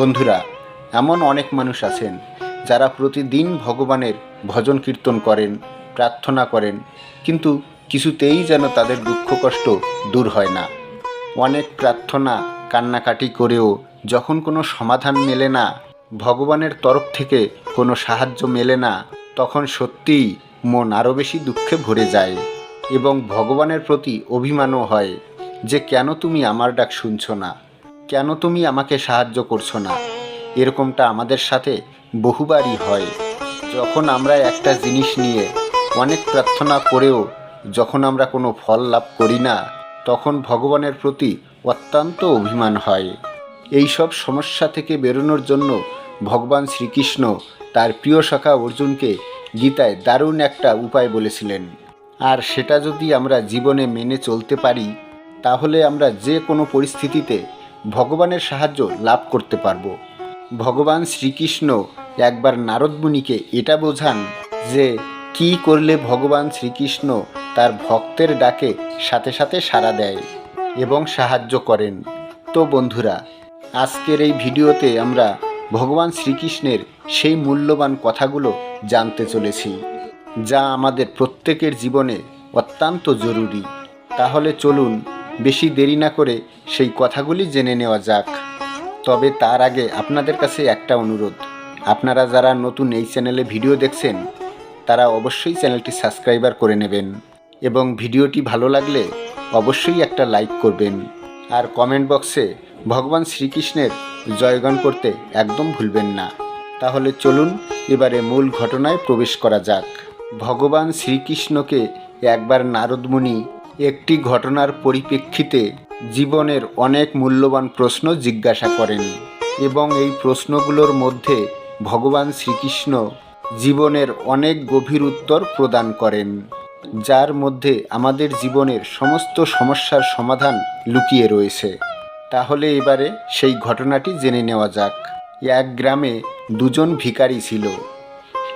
বন্ধুরা, এমন অনেক মানুষ আছেন যারা প্রতিদিন ভগবানের ভজন কীর্তন করেন, প্রার্থনা করেন, কিন্তু কিছুতেই যেন তাদের দুঃখ কষ্ট দূর হয় না। অনেক প্রার্থনা কান্নাকাটি করেও যখন কোনো সমাধান মেলে না, ভগবানের তরফ থেকে কোনো সাহায্য মেলে না, তখন সত্যিই মন আরও বেশি দুঃখে ভরে যায় এবং ভগবানের প্রতি অভিমানও হয় যে কেন তুমি আমার ডাক শুনছো না। কেন তুমি আমাকে সাহায্য করছ না? এরকমটা আমাদের সাথে বহুবারই হয়। যখন আমরা একটা জিনিস নিয়ে অনেক প্রার্থনা করেও যখন আমরা কোনো ফল লাভ করি না, তখন ভগবানের প্রতি অত্যন্ত অভিমান হয়। এই সব সমস্যা থেকে বেরোনোর জন্য ভগবান শ্রীকৃষ্ণ তার প্রিয় সখা অর্জুনকে গীতায় দারুণ একটা উপায় বলেছিলেন। আর সেটা যদি আমরা জীবনে মেনে চলতে পারি, তাহলে আমরা যে কোনো পরিস্থিতিতে ভগবানের সাহায্য লাভ করতে পারব। ভগবান শ্রীকৃষ্ণ একবার নারদ মুনিকে এটা বোঝান যে, কি করলে ভগবান শ্রীকৃষ্ণ তার ভক্তের ডাকে সাথে সাথে সাড়া দেয় এবং সাহায্য করেন। তো বন্ধুরা, আজকের এই ভিডিওতে আমরা ভগবান শ্রীকৃষ্ণের সেই মূল্যবান কথাগুলো জানতে চলেছি, যা আমাদের প্রত্যেকের জীবনে অত্যন্ত জরুরি। তাহলে চলুন বেশি দেরি না করে সেই কথাগুলি জেনে নেওয়া যাক। তবে তার আগে আপনাদের কাছে একটা অনুরোধ। আপনারা যারা নতুন এই চ্যানেলে ভিডিও দেখছেন, তারা অবশ্যই চ্যানেলটি সাবস্ক্রাইবার করে নেবেন এবং ভিডিওটি ভালো লাগলে অবশ্যই একটা লাইক করবেন। আর কমেন্ট বক্সে ভগবান শ্রীকৃষ্ণের জয়গান করতে একদম ভুলবেন না। তাহলে চলুন এবারে মূল ঘটনায় প্রবেশ করা যাক। ভগবান শ্রীকৃষ্ণকে একবার নারদমুনি একটি ঘটনার পরিপ্রেক্ষিতে জীবনের অনেক মূল্যবান প্রশ্ন জিজ্ঞাসা করেন এবং এই প্রশ্নগুলোর মধ্যে ভগবান শ্রীকৃষ্ণ জীবনের অনেক গভীর উত্তর প্রদান করেন, যার মধ্যে আমাদের জীবনের সমস্ত সমস্যার সমাধান লুকিয়ে রয়েছে। তাহলে এবারে সেই ঘটনাটি জেনে নেওয়া যাক। এক গ্রামে দুজন ভিখারি ছিল।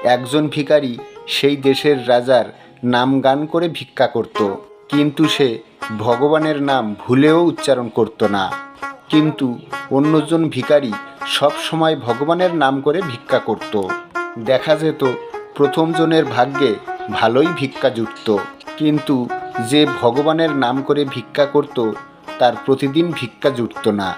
একজন ভিখারি সেই দেশের রাজার নাম গান করে ভিক্ষা করত। কিন্তু সে ভগবানের নাম ভুলেও উচ্চারণ করত না। কিন্তু অন্যজন ভিখারি সব সময় ভগবানের নাম করে ভিক্ষা করত। দেখা যেত প্রথমজনের ভাগ্যে ভালোই ভিক্ষা জুটত। কিন্তু যে ভগবানের নাম করে ভিক্ষা করত, তার প্রতিদিন ভিক্ষা জুটত না।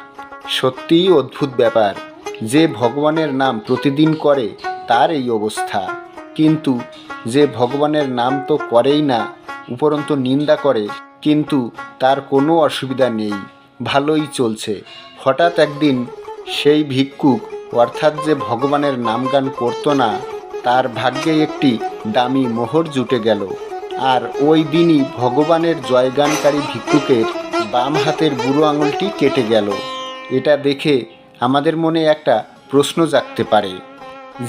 সত্যিই অদ্ভুত ব্যাপার, যে ভগবানের নাম প্রতিদিন করে, তার এই অবস্থা। কিন্তু যে ভগবানের নাম তো করেই না উপরন্ত নিন্দা করে, কিন্তু তার কোনো অসুবিধা নেই, ভালোই চলছে। হঠাৎ একদিন সেই ভিক্ষুক অর্থাৎ যে ভগবানের নাম গান করতো না, তার ভাগ্যে একটি দামি মোহর জুটে গেল। আর ওই দিনই ভগবানের জয়গানকারী ভিক্ষুকের বাম হাতের বুড়ো আঙুলটি কেটে গেল। এটা দেখে আমাদের মনে একটা প্রশ্ন জাগতে পারে,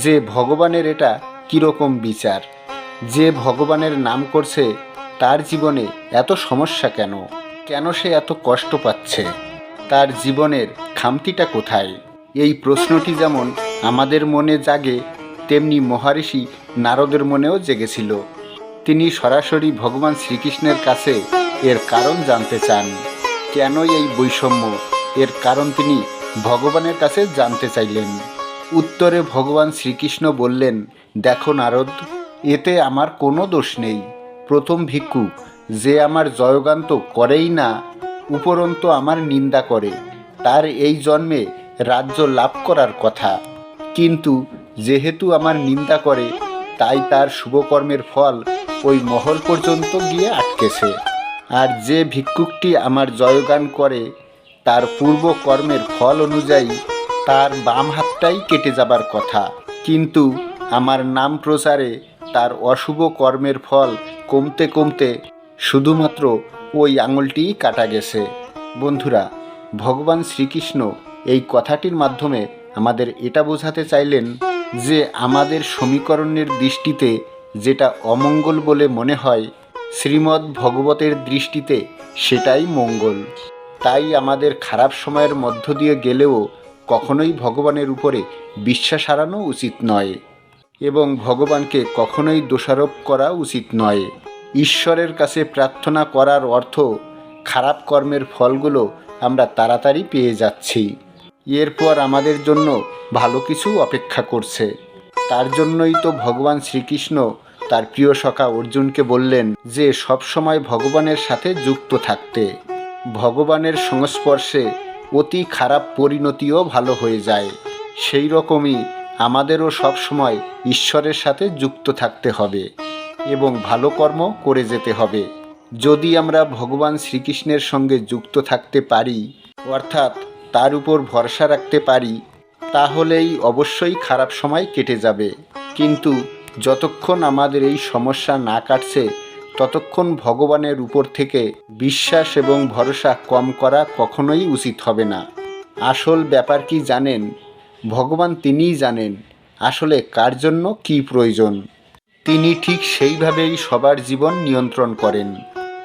যে ভগবানের এটা কীরকম বিচার? যে ভগবানের নাম করছে তার জীবনে এত সমস্যা কেন? কেন সে এত কষ্ট পাচ্ছে? তার জীবনের খামতিটা কোথায়? এই প্রশ্নটি যেমন আমাদের মনে জাগে, তেমনি মহারিষি নারদের মনেও জেগেছিল। তিনি সরাসরি ভগবান শ্রীকৃষ্ণের কাছে এর কারণ জানতে চান। কেন এই বৈষম্য? এর কারণ তিনি ভগবানের কাছে জানতে চাইলেন। উত্তরে ভগবান শ্রীকৃষ্ণ বললেন, দেখো নারদ, এতে আমার কোনো দোষ নেই। প্রথম ভিক্ষু, যে আমার জয়গান তো করেই না, উপরন্ত আমার নিন্দা করে। তার এই জন্মে রাজ্য লাভ করার কথা। কিন্তু যেহেতু আমার নিন্দা করে, তাই তার শুভকর্মের ফল ওই মহল পর্যন্ত গিয়ে আটকেছে। আর যে ভিক্ষুকটি আমার জয়গান করে, তার পূর্ব কর্মের ফল অনুযায়ী তার বাম হাতটাই কেটে যাবার কথা। কিন্তু আমার নাম প্রচারে তার অশুভ কর্মের ফল কমতে কমতে শুধুমাত্র ওই আঙুলটিই কাটা গেছে। বন্ধুরা, ভগবান শ্রীকৃষ্ণ এই কথাটির মাধ্যমে আমাদের এটা বোঝাতে চাইলেন যে আমাদের সমীকরণের দৃষ্টিতে যেটা অমঙ্গল বলে মনে হয়, শ্রীমদ্ ভগবতের দৃষ্টিতে সেটাই মঙ্গল। তাই আমাদের খারাপ সময়ের মধ্য দিয়ে গেলেও কখনোই ভগবানের উপরে বিশ্বাস হারানো উচিত নয়। এবং ভগবানকে কখনোই দোষারোপ করা উচিত নয়। ঈশ্বরের কাছে প্রার্থনা করার অর্থ খারাপ কর্মের ফলগুলো আমরা তাড়াতাড়ি পেয়ে যাচ্ছি। এরপর আমাদের জন্য ভালো কিছু অপেক্ষা করছে। তার জন্যই তো ভগবান শ্রীকৃষ্ণ তার প্রিয় সখা অর্জুনকে বললেন যে, সবসময় ভগবানের সাথে যুক্ত থাকতে। ভগবানের সংস্পর্শে অতি খারাপ পরিণতিও ভালো হয়ে যায়। সেই রকমই আমাদেরও সবসময় ঈশ্বরের সাথে যুক্ত থাকতে হবে এবং ভালো কর্ম করে যেতে হবে। যদি আমরা ভগবান শ্রীকৃষ্ণের সঙ্গে যুক্ত থাকতে পারি, অর্থাৎ তার উপর ভরসা রাখতে পারি, তাহলেই অবশ্যই খারাপ সময় কেটে যাবে। কিন্তু যতক্ষণ আমাদের এই সমস্যা না কাটছে, ততক্ষণ ভগবানের উপর থেকে বিশ্বাস এবং ভরসা কম করা কখনোই উচিত হবে না। আসল ব্যাপার কি জানেন? ভগবান তিনিই জানেন আসলে কার জন্য কি প্রয়োজন। তিনি ঠিক সেইভাবেই সবার জীবন নিয়ন্ত্রণ করেন।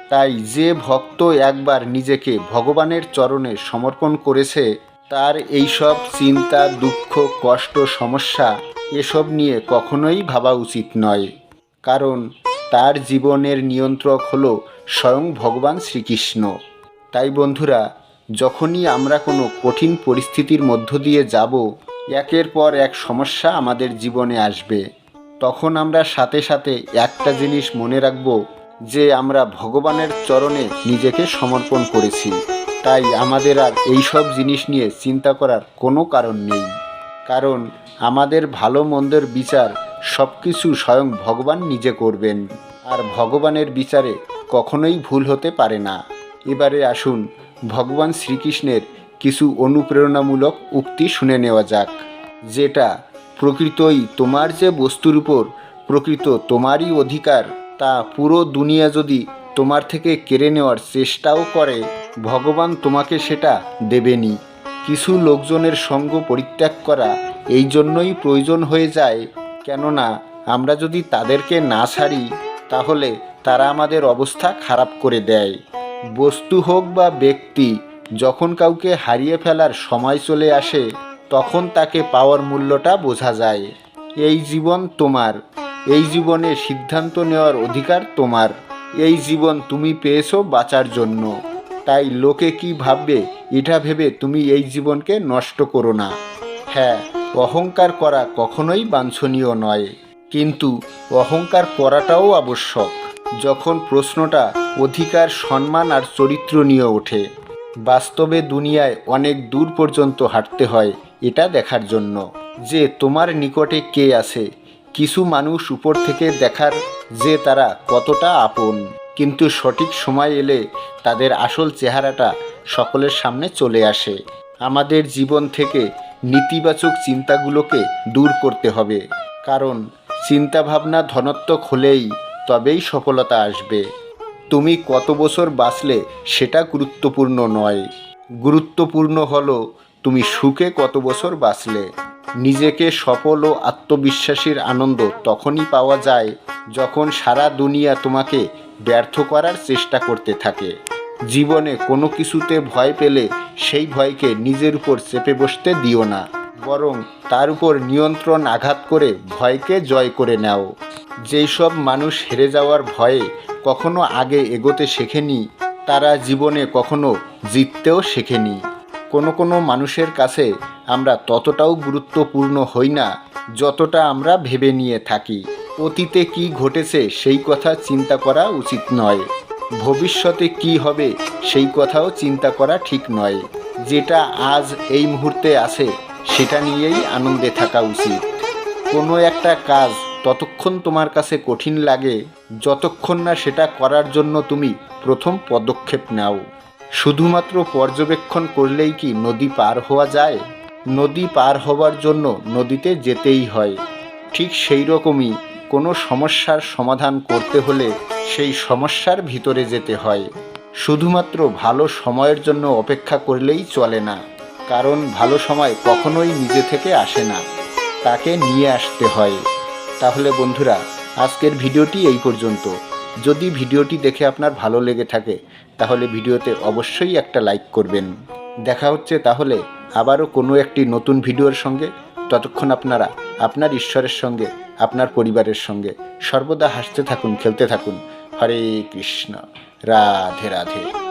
তাই যে ভক্ত একবার নিজেকে ভগবানের চরণে সমর্পণ করেছে, তার এইসব চিন্তা, দুঃখ, কষ্ট, সমস্যা এসব নিয়ে কখনোই ভাবা উচিত নয়। কারণ তার জীবনের নিয়ন্ত্রক হলো স্বয়ং ভগবান শ্রীকৃষ্ণ। তাই বন্ধুরা, যখনই আমরা কোনো কঠিন পরিস্থিতির মধ্য দিয়ে যাব একের পর এক সমস্যা আমাদের জীবনে আসবে। তখন আমরা সাথে সাথে একটা জিনিস মনে রাখব, যে আমরা ভগবানের চরণে নিজেকে সমর্পণ করেছি। তাই আমাদের আর এইসব জিনিস নিয়ে চিন্তা করার কোনো কারণ নেই। কারণ আমাদের ভালো মন্দের বিচার সব কিছু স্বয়ং ভগবান নিজে করবেন, আর ভগবানের বিচারে কখনোই ভুল হতে পারে না। এবারে আসুন, ভগবান শ্রীকৃষ্ণের কিছু অনুপ্রেরণামূলক উক্তি শুনে নেওয়া যাক। যেটা, প্রকৃতই তোমার যে বস্তুর উপর প্রকৃত তোমারই অধিকার, তা পুরো দুনিয়া যদি তোমার থেকে কেড়ে নেওয়ার চেষ্টাও করে, ভগবান তোমাকে সেটা দেবেনি। কিছু লোকজনের সঙ্গ পরিত্যাগ করা এই জন্যই প্রয়োজন হয়ে যায়, কেননা আমরা যদি তাদেরকে না ছাড়ি, তাহলে তারা আমাদের অবস্থা খারাপ করে দেয়। বস্তু হোক বা ব্যক্তি যখন কাউকে হারিয়ে ফেলার সময় চলে আসে, তখন তাকে পাওয়ার মূল্যটা বোঝা যায়। এই জীবন তোমার। এই জীবনে সিদ্ধান্ত নেওয়ার অধিকার তোমার। এই জীবন তুমি পেয়েছ বাঁচার জন্য। তাই লোকে কি ভাববে, এটা ভেবে তুমি এই জীবনকে নষ্ট করো না। হ্যাঁ অহংকার করা কখনোই বাঞ্ছনীয় নয়। কিন্তু অহংকার করাটাও আবশ্যক। যখন প্রশ্নটা অধিকার, সম্মান আর চরিত্র নিয়ে ওঠে বাস্তবে দুনিয়ায় অনেক দূর পর্যন্ত হাঁটতে হয় এটা দেখার জন্য। যে তোমার নিকটে কে আছে? কিছু মানুষ উপর থেকে দেখার যে তারা কতটা আপন। কিন্তু সঠিক সময় এলে তাদের আসল চেহারাটা সকলের সামনে চলে আসে। আমাদের জীবন থেকে নেতিবাচক চিন্তাগুলোকে দূর করতে হবে। কারণ চিন্তাভাবনা ধনাত্মক হলেই তবেই সফলতা আসবে। তুমি কত বছর বাঁচলে সেটা গুরুত্বপূর্ণ নয়। গুরুত্বপূর্ণ হলো, তুমি সুখে কত বছর বাঁচলে। নিজেকে সফল ও আত্মবিশ্বাসীর আনন্দ তখনই পাওয়া যায় যখন সারা দুনিয়া তোমাকে ব্যর্থ করার চেষ্টা করতে থাকে। জীবনে কোনো কিছুতে ভয় পেলে সেই ভয়কে নিজের উপর চেপে বসতে দিও না, বরং তার উপর নিয়ন্ত্রণ আঘাত করে ভয়কে জয় করে নাও। যেই সব মানুষ হেরে যাওয়ার ভয়ে কখনো আগে এগোতে শেখেনি, তারা জীবনে কখনো জিততেও শেখেনি। কোনো কোনো মানুষের কাছে আমরা ততটাও গুরুত্বপূর্ণ হই না, যতটা আমরা ভেবে নিয়ে থাকি। অতীতে কি ঘটেছে সেই কথা চিন্তা করা উচিত নয়। ভবিষ্যতে কি হবে সেই কথাও চিন্তা করা ঠিক নয়। যেটা আজ এই মুহূর্তে আছে, সেটা নিয়েই আনন্দে থাকা উচিত। কোনো একটা কাজ ততক্ষণ তোমার কাছে কঠিন লাগে, যতক্ষণ না সেটা করার জন্য তুমি প্রথম পদক্ষেপ নাও। শুধুমাত্র পর্যবেক্ষণ করলেই কি নদী পার হওয়া যায়? নদী পার হওয়ার জন্য নদীতে যেতেই হয়। ঠিক সেই রকমই কোনো সমস্যার সমাধান করতে হলে সেই সমস্যার ভিতরে যেতে হয়। শুধুমাত্র ভালো সময়ের জন্য অপেক্ষা করলেই চলে না, কারণ ভালো সময় কখনোই নিজে থেকে আসে না। তাকে নিয়ে আসতে হয়। তাহলে বন্ধুরা, আজকের ভিডিওটি এই পর্যন্ত। যদি ভিডিওটি দেখে আপনার ভালো লেগে থাকে, তাহলে ভিডিওতে অবশ্যই একটা লাইক করবেন। দেখা হচ্ছে তাহলে আবারও কোনো একটি নতুন ভিডিওর সঙ্গে। ততক্ষণ আপনারা আপনার ঈশ্বরের সঙ্গে, আপনার পরিবারের সঙ্গে সর্বদা হাসতে থাকুন, খেলতে থাকুন। হরে কৃষ্ণ। রাধে রাধে।